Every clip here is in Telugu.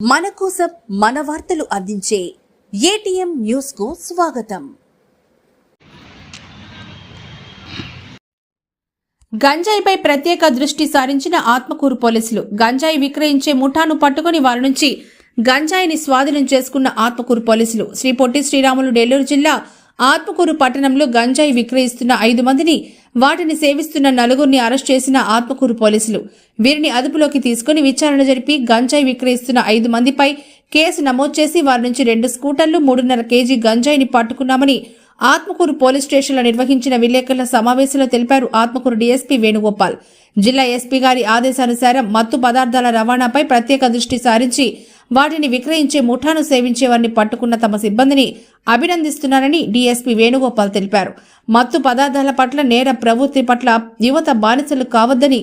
మన కోసం మన వార్తలు అందించే ఏటీఎం న్యూస్కు స్వాగతం. గంజాయిపై ప్రత్యేక దృష్టి సారించిన ఆత్మకూరు పోలీసులు గంజాయి విక్రయించే ముఠాను పట్టుకుని వారి నుంచి గంజాయిని స్వాధీనం చేసుకున్న ఆత్మకూరు పోలీసులు శ్రీ పొట్టి శ్రీరాములు నెల్లూరు జిల్లా ఆత్మకూరు పట్టణంలో గంజాయి విక్రయిస్తున్న ఐదు మందిని వాటిని సేవిస్తున్న నలుగురిని అరెస్ట్ చేసిన ఆత్మకూరు పోలీసులు. వీరిని అదుపులోకి తీసుకుని విచారణ జరిపి గంజాయి విక్రయిస్తున్న ఐదు మందిపై కేసు నమోదు చేసి వారి నుంచి రెండు స్కూటర్లు మూడున్నర కేజీ గంజాయిని పట్టుకున్నామని ఆత్మకూరు పోలీస్ స్టేషన్లో నిర్వహించిన విలేకరుల సమావేశంలో తెలిపారు ఆత్మకూరు డీఎస్పీ వేణుగోపాల్. జిల్లా ఎస్పీ గారి ఆదేశానుసారం మత్తు పదార్థాల రవాణాపై ప్రత్యేక దృష్టి సారించి వాటిని విక్రయించే ముఠాను సేవించే వారిని పట్టుకున్న తమ సిబ్బందిని అభినందిస్తున్నారని డీఎస్పీ వేణుగోపాల్ తెలిపారు. మత్తు పదార్థాల పట్ల నేర ప్రవృత్తి పట్ల యువత బానిసలు కావద్దని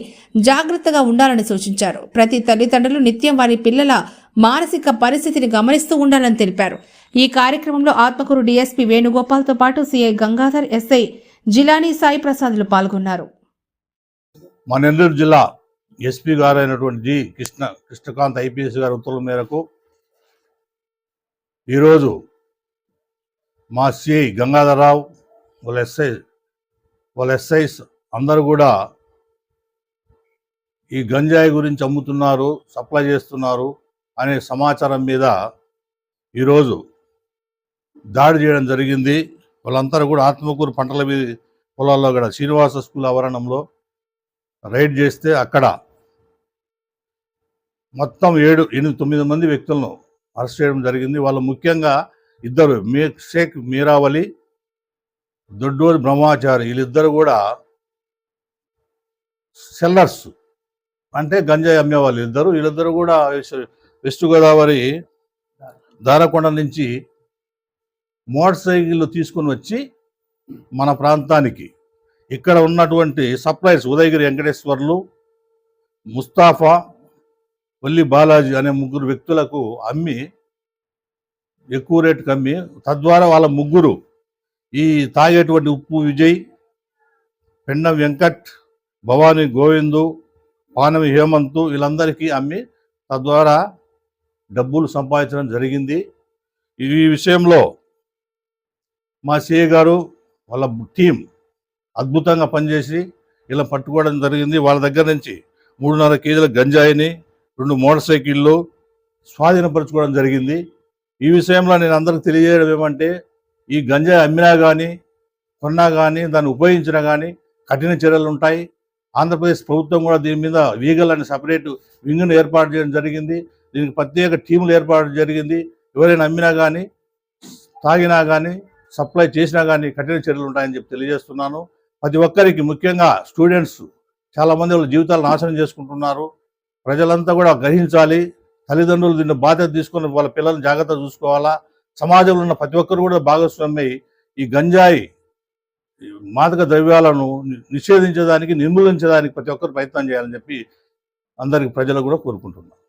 జాగ్రత్తగా ఉండాలని సూచించారు. ప్రతి తల్లిదండ్రులు నిత్యం వారి పిల్లల మానసిక పరిస్థితిని గమనిస్తూ ఉండాలని తెలిపారు. ఈ కార్యక్రమంలో ఆత్మకూరు డీఎస్పీ వేణుగోపాల్తో పాటు సీఐ గంగాధర్ ఎస్ఐ జిలానీ సాయి ప్రసాద్లు పాల్గొన్నారు. మా నెల్లూరు జిల్లా ఎస్పీ గారు అయినటువంటి జి కృష్ణ కృష్ణకాంత్ ఐపీఎస్ గారి ఉత్తర్వుల మేరకు ఈరోజు మా సిఐ గంగాధరరావు వాళ్ళ ఎస్ఐ వాళ్ళ ఎస్ఐస్ అందరూ కూడా ఈ గంజాయి గురించి అమ్ముతున్నారు సప్లై చేస్తున్నారు అనే సమాచారం మీద ఈరోజు దాడి చేయడం జరిగింది. వాళ్ళందరూ కూడా ఆత్మకూరు పంటల మీద పొలాల్లో కూడా శ్రీనివాస స్కూల్ ఆవరణంలో రైడ్ చేస్తే అక్కడ మొత్తం ఏడు ఎనిమిది తొమ్మిది మంది వ్యక్తులను అరెస్ట్ చేయడం జరిగింది. వాళ్ళు ముఖ్యంగా ఇద్దరు మీ షేక్ మీరావలి దొడ్డూరి బ్రహ్మాచారి వీళ్ళిద్దరు కూడా సెల్లర్స్ అంటే గంజాయి అమ్మేవాళ్ళు ఇద్దరు. వీళ్ళిద్దరు కూడా వెస్ట్- గోదావరి దారకొండ నుంచి మోటార్ సైకిళ్ళు తీసుకొని వచ్చి మన ప్రాంతానికి. ఇక్కడ ఉన్నటువంటి సప్లైస్ ఉదయగిరి వెంకటేశ్వర్లు ముస్తాఫా వల్లి బాలాజీ అనే ముగ్గురు వ్యక్తులకు అమ్మి ఎక్కువ రేటుకి అమ్మి తద్వారా వాళ్ళ ముగ్గురు ఈ తాగేటువంటి ఉప్పు విజయ్ పెండం వెంకట్ భవానీ గోవిందు పానవి హేమంతు వీళ్ళందరికీ అమ్మి తద్వారా డబ్బులు సంపాదించడం జరిగింది. ఈ విషయంలో మా సిఏ గారు వాళ్ళ టీం అద్భుతంగా పనిచేసి ఇలా పట్టుకోవడం జరిగింది. వాళ్ళ దగ్గర నుంచి మూడున్నర కేజీల గంజాయిని రెండు మోటార్ సైకిళ్ళు స్వాధీనపరచుకోవడం జరిగింది. ఈ విషయంలో నేను అందరికి తెలియజేయడం ఏమంటే ఈ గంజాయి అమ్మినా కానీ కొన్నా కానీ దాన్ని ఉపయోగించినా కానీ కఠిన చర్యలు ఉంటాయి. ఆంధ్రప్రదేశ్ ప్రభుత్వం కూడా దీని మీద వీగల్ అనే సపరేట్ వింగ్ను ఏర్పాటు చేయడం జరిగింది. దీనికి ప్రత్యేక టీములు ఏర్పాటు జరిగింది. ఎవరైనా అమ్మినా కానీ తాగినా కానీ సప్లై చేసినా కానీ కఠిన చర్యలు ఉంటాయని చెప్పి తెలియజేస్తున్నాను. ప్రతి ఒక్కరికి ముఖ్యంగా స్టూడెంట్స్ చాలామంది వాళ్ళ జీవితాలు నాశనం చేసుకుంటున్నారు. ప్రజలంతా కూడా గ్రహించాలి. తల్లిదండ్రులు దీన్ని బాధ్యత తీసుకుని వాళ్ళ పిల్లల్ని జాగ్రత్త చూసుకోవాలా. సమాజంలో ఉన్న ప్రతి ఒక్కరు కూడా భాగస్వామ్యై ఈ గంజాయి ఈ మాదక ద్రవ్యాలను నిషేధించడానికి నిర్మూలించడానికి ప్రతి ఒక్కరు ప్రయత్నం చేయాలని చెప్పి అందరికి ప్రజలు కూడా కోరుకుంటున్నాను